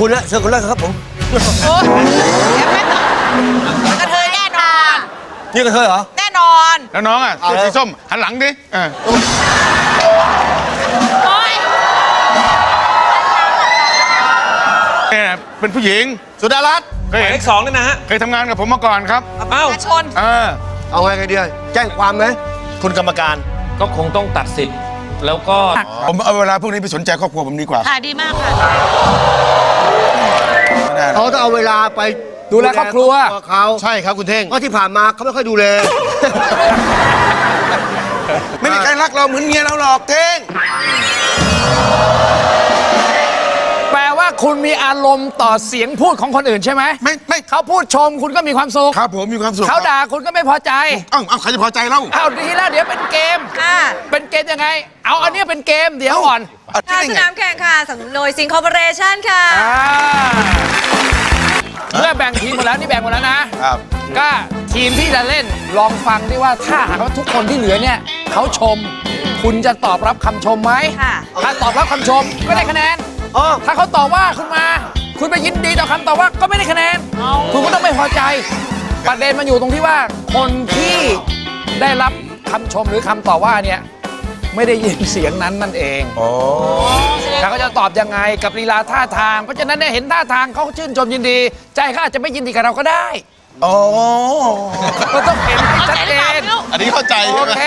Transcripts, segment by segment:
คุณนะเชิญคุณแรกครับผมโอ้ยเดี๋ยวแม่ตอบกระเทยแน่นอน นี่กันเธอเหรอ แน่นอนแล้วน้องอะเอาเสื้อเลยสีส้มหันหลังดิเออโอ้ยเนี่ยเป็นผู้หญิงสุดารัตน์เคยหมายเห็เลนขสองนี่นะฮะเคยทำงานกับผมมาก่อนครับเอ้า ประชาชน เออเอาไงกันดีแจ้งความไหมคุณกรรมการก็คงต้องตัดสิทธิ์ แล้วก็ผมเอาเวลาพวกนี้ไปสนใจครอบครัวผมดีกว่าค่ะดีมากค่ะ ไม่ได้หรเขาอกต้องเอาเวลาไปดูแลครอบครัว เขาใช่ครับคุณเท่ง เพราะที่ผ่านมาเขาไม่ค่อยดูแล ไม่มีใครรักเราเหมือนเมียเราหรอกเท่งแปลว่า คุณมีอารมณ์ต่อเสียงพูดของคนอื่นใช่ไหมไม่ไม่ เขาพูดชมคุณก็มีความสุขครับผมมีความสุขเขาด่าคุณก็ไม่พอใจเอ้าเอ้าใครจะพอใจเราเอาดีแล้วเดี๋ยวเป็นเกมค่ะเป็นเกมยังไง เอาอันเนี้ยเป็นเกมเดี๋ยวก่อนอะค่ะได้สไงนามแข่งค่ะสำหน่วยซิงคอร์ปอเรชั่นค่ะอ่าเมื่อแบ่งทีมหมดแล้วนี่แบ่งหมดแล้วนะครับก็ทีมที่จะเล่นลองฟังดิว่าถ้าหากว่าทุกคนที่เหลือเนี่ยเขาชม คุณจะตอบรับคำชมไหมค่ะถ้าตอบรับคำชมก็ได้คะแนน อ๋อถ้าเขาตอบว่าคุณมา คุณไปยินดีต่อคำตอบว่าก็ไม่ได้คะแนน คุณก็ต้องไม่พอใจ ประเด็นมันอยู่ตรงที่ว่า คนที่ได้รับคำชมหรือคำต่อว่าเนี่ยไม่ได้ยินเสียงนั้นนั่นเองอ๋อแล้วเขาจะตอบยังไงกับลีลาท่าทาง เพราะฉะนั้นเนี่ยเห็นท่าทางเขาชื่นชมยินดี ใจเขาอาจจะไม่ยินดีกับเราก็ได้อ๋อก็ต้องเห็นให้ชัดเจน อันนี้เข้าใจโอใช่ไหมเค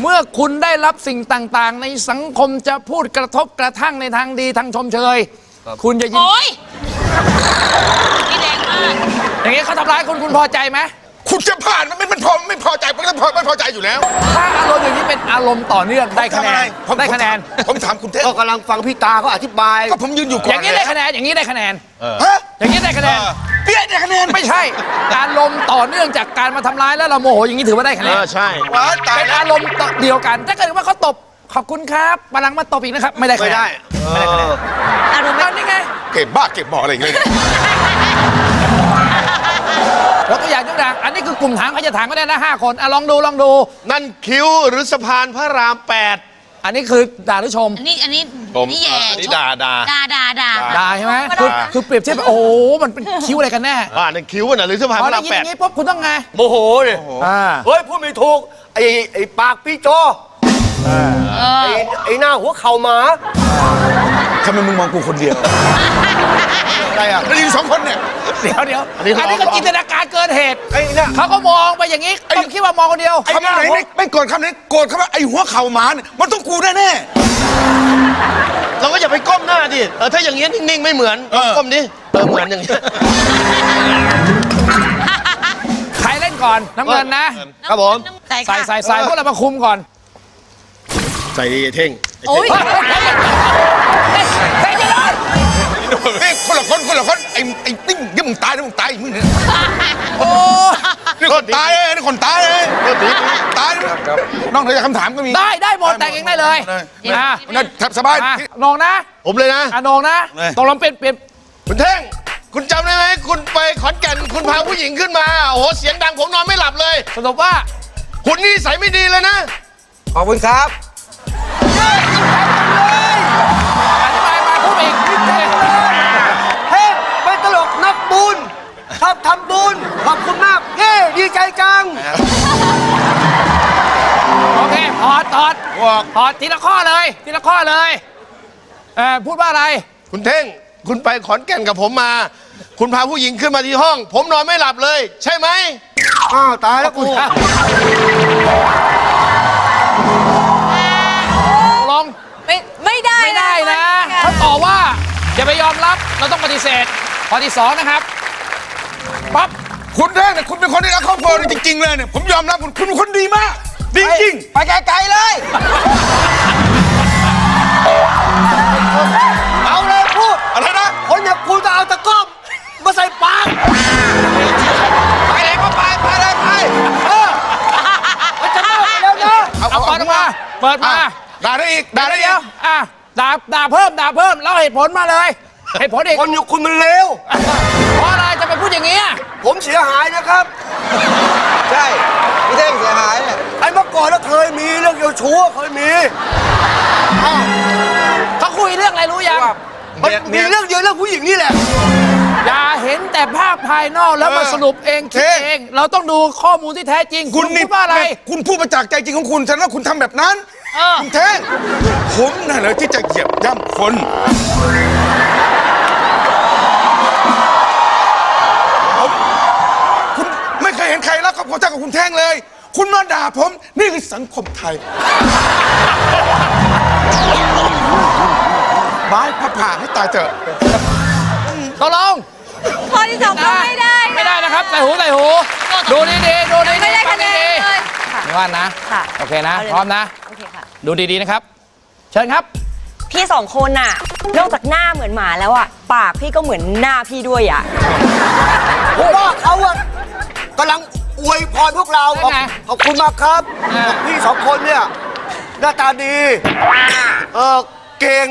เมื่อคุณได้รับสิ่งต่างๆ ในสังคมจะพูดกระทบกระทั่งในทางดีทางชมเชย คุณจะยินโอ้ยนี่แรงมากอย่างนี้เขาทำร้ายคุณคุณพอใจไหมคุณจะผ่านมันไม่มันพอไม่พอใจมันก็พอไม่พอใจอยู่แล้ว ถ้าอารมณ์อย่างนี้เป็นอารมณ์ต่อเนื่องได้คะแนทำอะไรนผม ได้คะแนนผมผมถามคุณเท่งก็กำลังฟังพี่ตาเขาอธิบาย ก็ผมยืนอยู่ก่อนอย่างนี้ได้คะแนนอย่างนี้ได้คะแนน ฮะ อย่างนี้ได้คะแนน เปี้ยได้คะแนนไม่ใช่อารมณ์ต่อเนื่องจากการมาทำร้ายแล้วเราโมโหอย่างนี้ถือว่าได้คะแนเอนอใช่ ว้ายตายเป็นแล้ว อารมณ์ต่อเดียวกันถ้าเกิดว่าเขาตบขอบคุณครับมาลังมาตบอีกนะครับไม่ได้คะไม่แนนได้ไม่ได้คะแนนอารมณ์ตอนนี้ไงเก็บบ้าเก็บบ่ออะไรอย่างเงี้ยยกตัวอย่างยกตัวอย่างอันนี้คือกลุ่มถามเขาจะถามก็ได้นะห้าคนอะลองดูลองดู นั่นคิ้วหรือสะพานพระรามแปด อันนี้คือด่าหรือชม อันนี้อันนี้ผมนี่แย่อันนี้ด่าด่า ด่าด่าด่าด่าใช่ไหมคือคือเปรียบเทียบไปโอ้โหมันเป็นคิ้วอะไรกันแน่อ่านั่นคิ้วน่ะหรือสะพานพพอระได้รามยินแปอดย่างนี้ปุ๊บคุณต้องไงโมโหเนี่ยอ่าเฮ้ยพูดไม่ถูก ไอ้ไอ้ปากพี่โจเอไอ้อไอ้หน้าหัวเข่าหมาทำไมมึงมองกูคนเดียว อะไรอะแล้วยิงสองคนเนี่ย เดี๋ยวเดี๋ยวอันนี้อันนี้ก็จินตนาการเกินเหตุไอ้เนี่ยเขาก็มองไปอย่างนี้ก็คิดว่ามองคนเดียว คำไหนไม่ไม่โกรธคำไหนโกรธคำว่าไอ้หัวเข่าหมาเนี่ยมันต้องกูแน่เราก็อย่าไปก้มหน้าดิเออถ้าอย่างเงี้ยนิ่งๆไม่เหมือนเออก้มดิเออเหมือนอย่างเงี้ยใครเล่นก่อนน้ำเงินนะ ครับผมใส่ใส่ค่ะ ใส่ใส่พวกเรามาคุมก่อน ใส่เท่งโอ้ยใส่ไปเลยๆนี่คน ละคนคนละคนไอ้ไอ้นี่เดี๋ยวมึงตายนะมึงตายมึงเนี่ยโอ้นี่คนตายเลยนี่คนตายเลยตายเลยน้องเธอจะคำถามก็มีได้ได้หมดแต่งเองได้เลยได้อะนั่นสบายอะนงนะผมเลยนะอะนงนะเลยตกลงเป็นเปลี่ยนคุณเท่งคุณจำได้ไหมคุณไปขอนแก่นคุณพาผู้หญิงขึ้นมาโอ้โหเสียงดังผมนอนไม่หลับเลยสรุปว่า คุณนี่ใส่ไม่ดีเลยนะ ขอบคุณครับ บอกถอดทีละข้อเลย ทีละข้อเลยเออพูดว่าอะไร คุณเท่ง คุณไปขอนแก่นกับผมมา คุณพาผู้หญิงขึ้นมาที่ห้อง ผมนอนไม่หลับเลย ใช่ไหม อ้าวตายแล้วกูลง ไม่ไม่ได้ไม่ได้นะค่เขาตอบว่าอย่าไปยอมรับเราต้องปฏิเสธข้อที่สองนะครับปั๊บคุณแรกเนี่ยคุณเป็นคนที่รักครอบครัวจริงๆเลยเนี่ยผมยอมรับคุณคุณเป็นคนดีมาก ดีจริงไปไกลๆเลย เอาเลยพูด อะไรนะ คนอย่างกูจะเอาตะกร้อมมาใส่ปาก ไปไหนก็ไป ไปเลยไปมันจะเลิกไปแล้วนะเอาก่อนออกมา เปิดมาอะด่าได้อีกด่าได้อีเดี๋ยวกอะด่าด่าเพิ่มด่าเพิ่มแล้วเหตุผลมาเลยเหตุผลอีกคนอย่างคุณมันเลว เพราะอะไรจะไปพูดอย่างนี้ยผมเสียหายนะครับ ใช่ พี่เท่งเสียหายเนี่ยไอ้เมื่อก่อนแล้วเคยมีเรื่องเกี่ยวชู้เคยมีเขาคุยเรื่องอะไรรู้ยังมมันเนี่ยมีเนี่ยเรื่องเดียวเรื่องผู้หญิงนี่แหละ อย่าเห็นแต่ภาพภายนอกแล้วมาเออสรุปเองคิดเท่เอง เราต้องดูข้อมูลที่แท้จริง คุณพูนี่ดว่าอะไร คุณพูดมาจากใจจริงของคุณฉันว่าคุณทำแบบนั้นเออ คุณแท่งผมน่ะเหรอที่จะเหยียบย่ำคน ห็นใครรักครอบครัวเท่ากับคุณแท่งเลย คุณมาด่าผม นี่คือสังคมไทยบายพระผ่าให้ตายเถอะตกลงข้อที่สองก็ไม่ได้ไม่ได้นะครับ ใส่หู ใส่หู ดูดีๆดูดีๆไม่ได้ฟัคะงแนนดีเลยๆไม่ว่านะค่ะโอเคนะ เอาเลย พร้อมนะ โอเคค่ะ ดูดีๆนะครับ เชิญครับ พี่สองคนน่ะ นอกจากหน้าเหมือนหมาแล้วอะ ปากพี่ก็เหมือนหน้าพี่ด้วยอะ ผมว่าเขาอะกำลัง อวยพรพวกเราขอบไงขอบคุณมากครับอ่า พี่สองคนเนี่ยหน้าตาดี เออเก่ง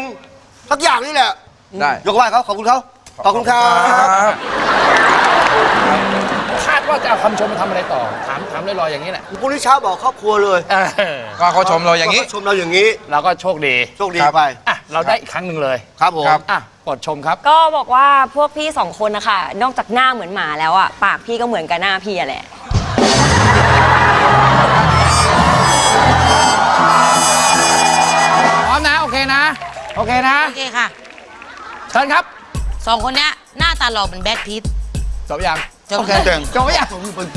ทักอย่างนี่แหละ ได้ยกไหว้เขาขอบคุณเขาขอบคุณครับคาดว่าจะเอาคำชมมาทำอะไรต่อ ถามถามลอยๆอย่างนี้แหละพรุ่งนี้เช้าบอกครอบครัวเลยเออก็เขาชมเราอย่างนี้นี้ชมเราอย่างนี้ เราก็โชคดีโชคดีไป อะเราได้อีกครั้งหนึ่งเลยครับผม ครับ อะกดชมครับ ก็บอกว่าพวกพี่สองคนนะคะนอกจากหน้าเหมือนหมาแล้วอะปากพี่ก็เหมือนกับหน้าพี่อะแหละ พร้อมนะ โอเคนะ โอเคนะ โอเคค่ะเชิญครับสองคนเนี้ยหน้าตาหล่อเหมือนแบทพิท จบยังจบ โอเคเจ๋งจบยัง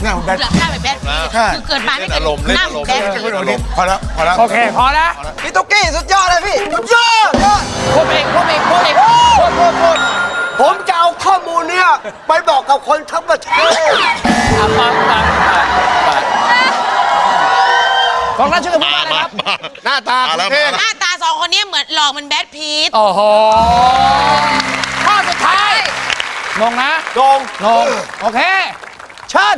หน้าผมได้หลับหน้าเหมือนแบทพิทใช่ คือเกิดมาด้วยเล่นกันอารมณ์เล่นหน้าอาเหรมือมนณ์แบทพิท พอแล้วพอแล้ว โอเค พอนะพี่ตุ๊กกี้สุดยอดเลยพี่ สุดยอดยอดพูดเองพูดเองพูดเองพูดพูดพูด ผมจะเอาข้อมูลเนี่ยไปบอกกับคนทั้งประเทศอะปังปังปังปังของท่านช่วยกันพูดว่าอะไรครับ หน้าตามาแล้วคุณเท่งหน้าตาสองคนเนี้ยเหมือนหล่อเหมือนแบทพิทโอ้โหข้อสุดท้ายงงนะโดงงงโอเคเชิญ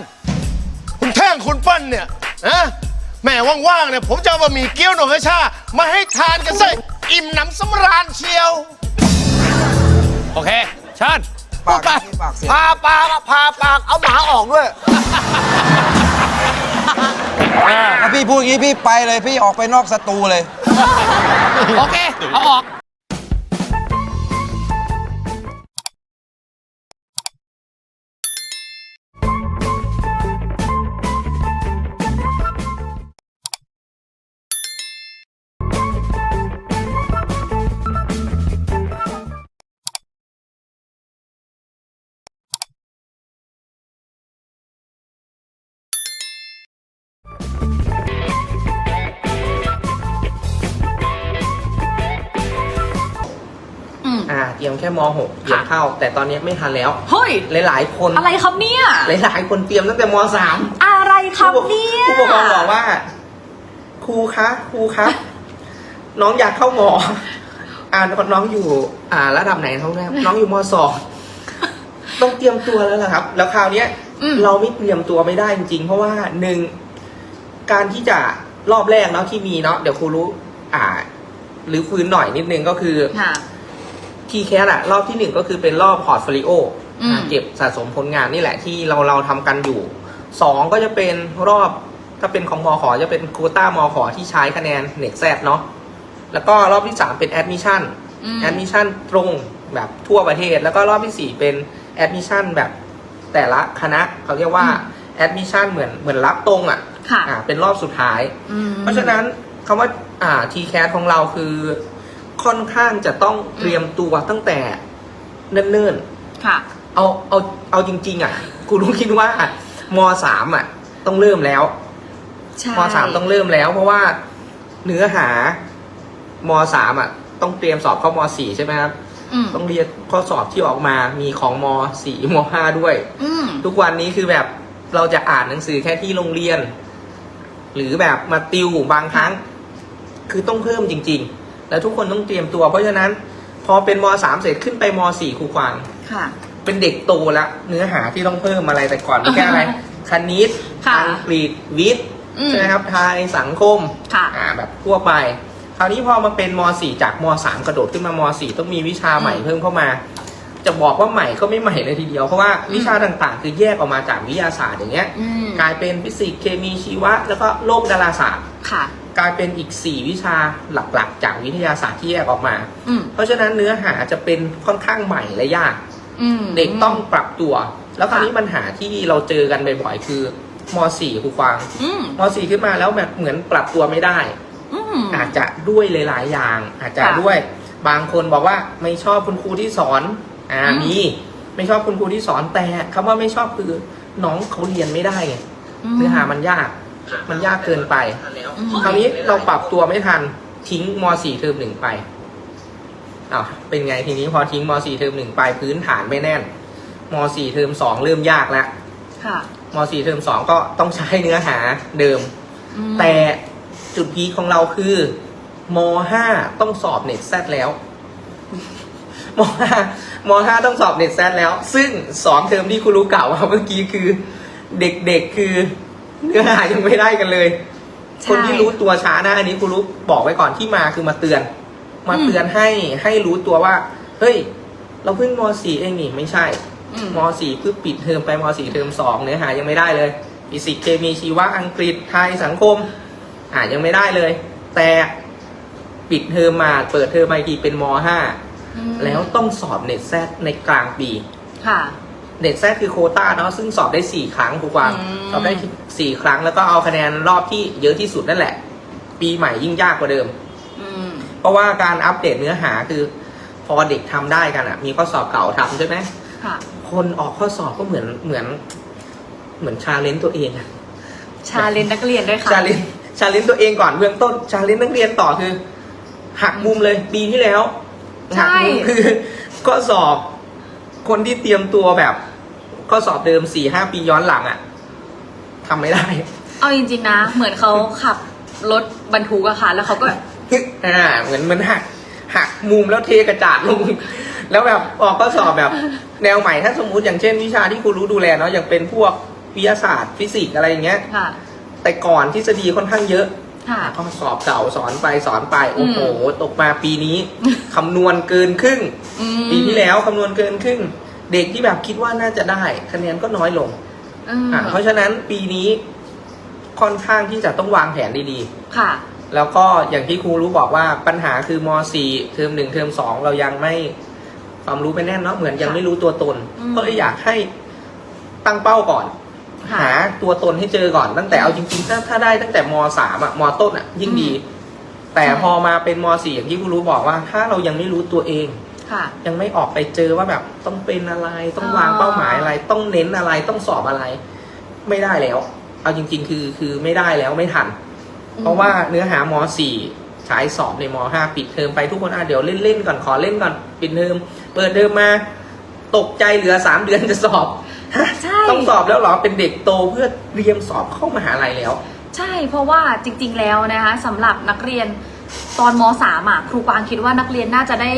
คุณแท่งคุณเปิ้ลเนี่ยนะแม่ว่างๆเนี่ยผมจะเอาบะหมี่เกี๊ยวหนงกระชามาให้ทานกันซะอิ่มหนำสำราญเชียว โอเค เชิญพูดไปพาปากพาปากเอาหมาออกด้วยถ้าพี่พูดอย่างนี้พี่ไปเลยพี่ออกไปนอกสตูเลย โอเค เอาออก เตรียมแค่ม .6 เตรียมเข้า แต่ตอนนี้ไม่ทันแล้ว เฮ้ย หลาย ๆ คน อะไรครับเนี่ย หลายๆ คนเตรียมตั้งแต่ม .3 อะไรครับเนี่ยผู้ปกครองบอกว่า ครูคะครูครับน้องอยากเข้าหมอ อ่าน้องอยู่ อ่า ระดับไหนท้องแรกน้องอยู่ม .2 ต้องเตรียมตัวแล้วล่ะครับ แล้วคราวเนี้ยอืมเราไม่เตรียมตัวไม่ได้จริงๆ เพราะว่าหนึ่งการที่จะรอบแรกเนาะที่มีเนาะเดี๋ยวครูรู้ อ่า หรือฟื้นหน่อยนิดนึงก็คือค่ะ ทีแคสอะรอบที่หนึ่งก็คือเป็นรอบพอร์ตโฟลิโออืม เก็บสะสมผลงานนี่แหละที่เราเราทำกันอยู่สองก็จะเป็นรอบถ้าเป็นของมอขอจะเป็นโควต้ามอขอที่ใช้คะแนนเน็กแซดเนาะแล้วก็รอบที่สามเป็นแอดมิชชั่น อืม แอดมิชชั่นตรงแบบทั่วประเทศ แล้วก็รอบที่สี่เป็นแอดมิชชั่นแบบแต่ละคณะเขาเรียกว่าแอดมิชชั่นเหมือนเหมือนรับตรงอะค่ะอ่าเป็นรอบสุดท้าย อืม เพราะฉะนั้นคำว่าอ่าทีแคสของเราคือ ค่อนข้างจะต้องเตรียมตัวตั้งแต่เนิ่นค่ะๆเอาเอาเอาจริง ๆ อะกูรู้คิดว่ามสามอะ ต้องเริ่มแล้วใช่มสามต้องเริ่มแล้ว เพราะว่าเนื้อหามสามอะ ต้องเตรียมสอบเข้ามสี่ใช่ไหมครับอืมต้องเรียนข้อสอบที่ออกมามีของมสี่มห้าด้วยอืมทุกวันนี้คือแบบเราจะอ่านหนังสือแค่ที่โรงเรียน หรือแบบมาติวบางครั้ง คือต้องเพิ่มจริง ๆ แล้วทุกคนต้องเตรียมตัว เพราะฉะนั้นพอเป็นมสามเสร็จขึ้นไปมสี่ครูควางค่ะ เป็นเด็กโตแล้วเนื้อหาที่ต้องเพิ่มอะไรแต่ก่อนเป็นแค่อะไรคณิตค่ะอังกฤษวิทย์อืมใช่ไหมครับไทยสังคมค่ะอ่าแบบทั่วไป คราวนี้พอมาเป็นมสี่จากมสามกระโดดขึ้นมามสี่ต้องมีวิชาใหม่เพิ่มเข้ามา จะบอกว่าใหม่ก็ไม่ใหม่เลยทีเดียวเพราะว่าวิชาต่างๆ คือแยกออกมาจากวิทยาศาสตร์อย่างเงี้ยอืมกลายเป็นฟิสิกส์เคมีชีวะ แล้วก็โลกดาราศาสตร์ค่ะ กลายเป็นอีก 4 วิชาหลักๆ จากวิทยาศาสตร์ที่แยกออกมา อืมเพราะฉะนั้นเนื้อหาจะเป็นค่อนข้างใหม่และยาก อืม เด็กต้องปรับตัว แล้วคราวนี้ปัญหาที่เราเจอกันบ่อยๆคือม .4 ครูควางอืมม .4 ขึ้นมาแล้วแบบเหมือนปรับตัวไม่ได้ อืม อาจจะด้วยหลาย ๆ อย่าง อาจจะค่ะด้วยบางคนบอกว่าไม่ชอบคุณครูที่สอนอ่าอืม มีไม่ชอบคุณครูที่สอนแต่คำว่าไม่ชอบคือน้องเขาเรียนไม่ได้ไง เนื้อหามันยาก มันยากเกินไป คราวนี้เราปรับตัวไม่ทันทิ้งม .4 เทอมหนึ่งไปอ้าวเป็นไงทีนี้พอทิ้งม .4 เทอมหนึ่งไปพื้นฐานไม่แน่นม .4 เทอมสองเริ่มยากแล้วค่ะม .4 เทอมสองก็ต้องใช้เนื้อหาเดิมอืมแต่จุดพีคของเราคือม .5 ต้องสอบเน็ตแซดแล้วม .5 ม .5 ต้องสอบเน็ตแซดแล้ว ซึ่งสองเทอมที่ครูรู้กล่าวว่าเมื่อกี้คือ เด็กๆคือ เนื้อหายังไม่ได้กันเลย ใช่ คนที่รู้ตัวช้านะ อันนี้ครูรู้บอกไว้ก่อนที่มาคือมาเตือน มาเตือนให้ให้รู้ตัวว่า เฮ้ย เราเพิ่งม .4 เองนี่ไม่ใช่อืมม .4 เพิ่งปิดเทอมไปม .4 เทอม2เนื้อหายังไม่ได้เลยฟิสิกส์เคมีชีวะอังกฤษไทยสังคม อ่ายังไม่ได้เลย แต่ปิดเทอมมาเปิดเทอมมาอีกทีเป็นมอืม .5 แล้วต้องสอบเน็ตแซดในกลางปี ค่ะ เน็ตแซดคือโควต้าเนาะซึ่งสอบได้4ครั้งครูกวางอืม สอบได้4ครั้งแล้วก็เอาคะแนนรอบที่เยอะที่สุดนั่นแหละ ปีใหม่ยิ่งยากกว่าเดิม อืม เพราะว่าการอัปเดตเนื้อหาคือพอเด็กทำได้กันอะ่ะมีข้อสอบเก่าทำใช่ไหมค่ะ คนออกข้อสอบก็เหมือนเหมือน เหมือนชาเลนจ์ตัวเองอะ ชาเลนนักเรียนด้วยค่ะ ชาเลนจ์ชาเลนจ์ตัวเองก่อนเบื้องต้นชาเลนจ์นักเรียนต่อคือหักมุมเลยปีที่แล้วใช่ หักมุมคือข้อสอบคนที่เตรียมตัวแบบ ข้อสอบเดิมสี่ห้าปีย้อนหลังอะ่ะทำไม่ได้ เอาจริงๆนะ เหมือนเขาขับรถบรรทุกอะค่ะ แล้วเขาก็อ่าเหมือนเหมือนหักหักมุมแล้วเทกระจาดลง แล้วแบบออกข้อสอบแบบ แนวใหม่ถ้าสมมุติอย่างเช่นวิชาที่ครูรู้ดูแลเนาะอย่างเป็นพวกวิทยาศาสตร์ฟิสิกส์อะไรอย่างเงี้ย ค่ะ แต่ก่อนทฤษฎีค่อนข้างเยอะ ค่ะ ข้อสอบเก่าสอนไปสอนไปโอ้โหอืมตกมาปีนี้ คำนวณเกินครึ่ง อืม ปีที่แล้วคำนวณเกินครึ่ง เด็กที่แบบคิดว่าน่าจะได้คะแนนก็น้อยลงอืมอะเพราะฉะนั้นปีนี้ค่อนข้างที่จะต้องวางแผนดีๆค่ะแล้วก็อย่างที่ครูรู้บอกว่าปัญหาคือม .4 เทอมหนึ่งเทอมสองเรายังไม่ความรู้ไม่แน่นเนาะเหมือนยังไม่รู้ตัวตนอืม ก็เลยอยากให้ตั้งเป้าก่อน ค่ะ หาตัวตนให้เจอก่อนตั้งแต่เอาจริงๆถ้าถ้าได้ตั้งแต่มสามอะมต้นอะยิ่งดี แต่ใช่พอมาเป็นมสี่อย่างที่ครูรู้บอกว่า ถ้าเรายังไม่รู้ตัวเอง ค่ะ ยังไม่ออกไปเจอว่าแบบต้องเป็นอะไรต้องอ๋อวางเป้าหมายอะไร ต้องเน้นอะไรต้องสอบอะไร ไม่ได้แล้ว เอาจริง ๆ คือคือไม่ได้แล้วไม่ทัน เพราะว่าเนื้อหามสี่ใช้สอบในมห้าปิดเทอมไปทุกคนอะเดี๋ยวเล่นๆก่อนขอเล่นก่อนปิดเทอมเปิดเทอมมา ตกใจเหลือสามเดือนจะสอบฮะใช่ต้องสอบแล้วเหรอเป็นเด็กโตเพื่อเตรียมสอบเข้ามหาลัยแล้ว ใช่เพราะว่าจริง ๆ แล้วนะคะสำหรับนักเรียนตอนม .3 อะครูกวางคิดว่านักเรียนน่าจะได้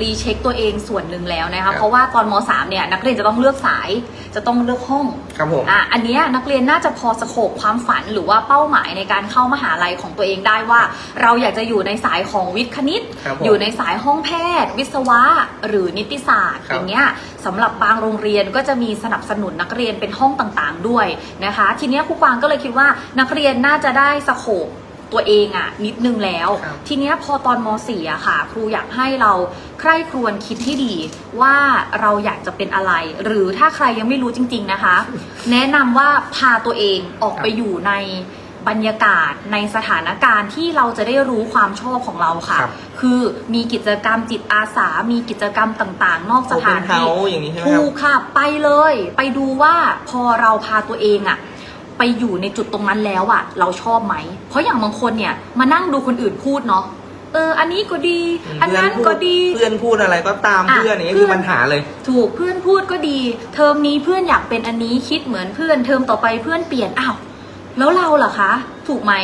รีเช็คตัวเองส่วนหนึ่งแล้วนะครัคะบเพราะว่าตอนม .3 เนี่ยนักเรียนจะต้องเลือกสายจะต้องเลือกห้องครับผม อะอันเนี้ยนักเรียนน่าจะพอสโคบความฝันหรือว่าเป้าหมายในการเข้ามหาลัยของตัวเองได้ว่า เราอยากจะอยู่ในสายของวิทย์คณิต ครับผมอยู่ในสายห้องแพทย์ วิศวะ หรือนิติศาสตร์ครับ อย่างเงี้ยสำหรับบางโรงเรียนก็จะมีสนับสนุนนักเรียนเป็นห้องต่างๆ ด้วยนะคะ ทีเนี้ยครูกวางก็เลยคิดว่านักเรียนน่าจะได้สโคบ ตัวเองอะ่ะนิดนึงแล้ว ครับ ทีเนี้ยพอตอนม .4 อะค่ะ ครูอยากให้เราใคร่ครวญคิดให้ดีว่าเราอยากจะเป็นอะไร หรือถ้าใครยังไม่รู้จริง ๆนะคะ แนะนำว่าพาตัวเองออกไปอยู่ในบรรยากาศในสถานการณ์ที่เราจะได้รู้ความชอบของเราค่ะ ครับ คือมีกิจกรรมจิตอาสา มีกิจกรรมต่างๆ นอกสถาน Open ที่ House อย่างนี้ใช่ไหมครับถูกค่ะ ไปเลย ไปดูว่าพอเราพาตัวเองอะ ไปอยู่ในจุดตรงนั้นแล้วอะเราชอบไหม เพราะอย่างบางคนเนี่ยมานั่งดูคนอื่นพูดเนาะเออ อันนี้ก็ดี อันนั้นก็ดี เพื่อนพูดอะไรก็ตามอะเพื่อนอย่างนี้เพื่คืออนปัญหาเลย ถูกเพื่อนพูดก็ดี เทอมนี้เพื่อนอยากเป็นอันนี้คิดเหมือนเพื่อนเทอมต่อไปเพื่อนเปลี่ยนอ้าวแล้วเราล่ะคะ ถูกไหม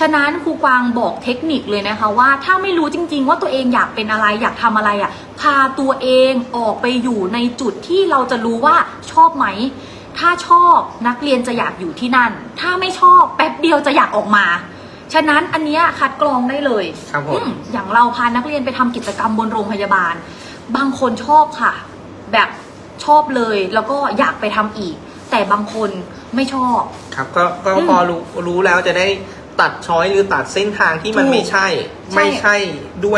ฉะนั้นครูกวางบอกเทคนิคเลยนะคะว่าถ้าไม่รู้จริง ๆ ว่าตัวเองอยากเป็นอะไรอยากทำอะไรอะ่ะ พาตัวเองออกไปอยู่ในจุดที่เราจะรู้ว่าชอบไหม ถ้าชอบนักเรียนจะอยากอยู่ที่นั่น ถ้าไม่ชอบแป๊บเดียวจะอยากออกมา ฉะนั้นอันเนี้ยคัดกรองได้เลยครับผมอืมอย่างเราพานักเรียนไปทำกิจกรรมบนโรงพยาบาล บางคนชอบค่ะ แบบชอบเลยแล้วก็อยากไปทำอีก แต่บางคนไม่ชอบ ครับก็ก็อืมพอรู้รู้แล้วจะได้ตัดช้อยหรือตัดเส้นทางที่มันถูกไม่ใช่ ใช่ ไม่ใช่ด้วย